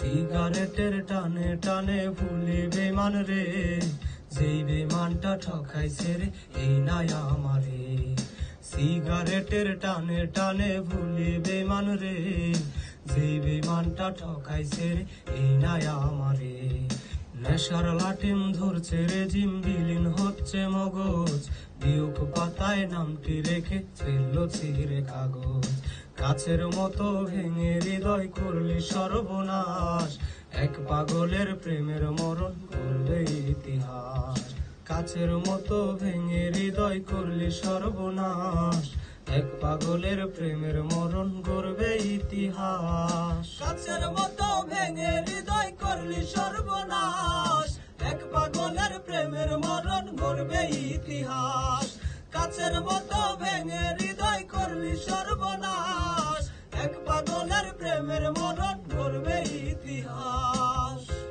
সিগারেটের টানে টানে ভুলে বেমান রে। যেই বেমানটা ঠকাইছে রে, এই নাই আমারে। সিগারেটের টানে টানে ভুলে বেমান রে। যেই বেমানটা ঠকাইছে রে, এই নাই আমারে। নেশার লাটিম ধরছে রে, জিম বিলীন হচ্ছে মগজ। বিয়োগ পাতায় নামটি রেখে ফেলল ছিঁড়ে কাগজ। কাছের মতো ভেঙে হৃদয় করলি সর্বনাশ। এক পাগলের প্রেমের মরণ করবে ইতিহাস। কাছের মতো ভেঙে হৃদয় করলি সর্বনাশ। এক পাগলের প্রেমের মরণ করবে ইতিহাস। কাছের মতো ভেঙে হৃদয় করলি সর্বনাশ। এক পাগলের প্রেমের মরণ গড়বে ইতিহাস। কাছের মতো ভেঙে mermonon the ha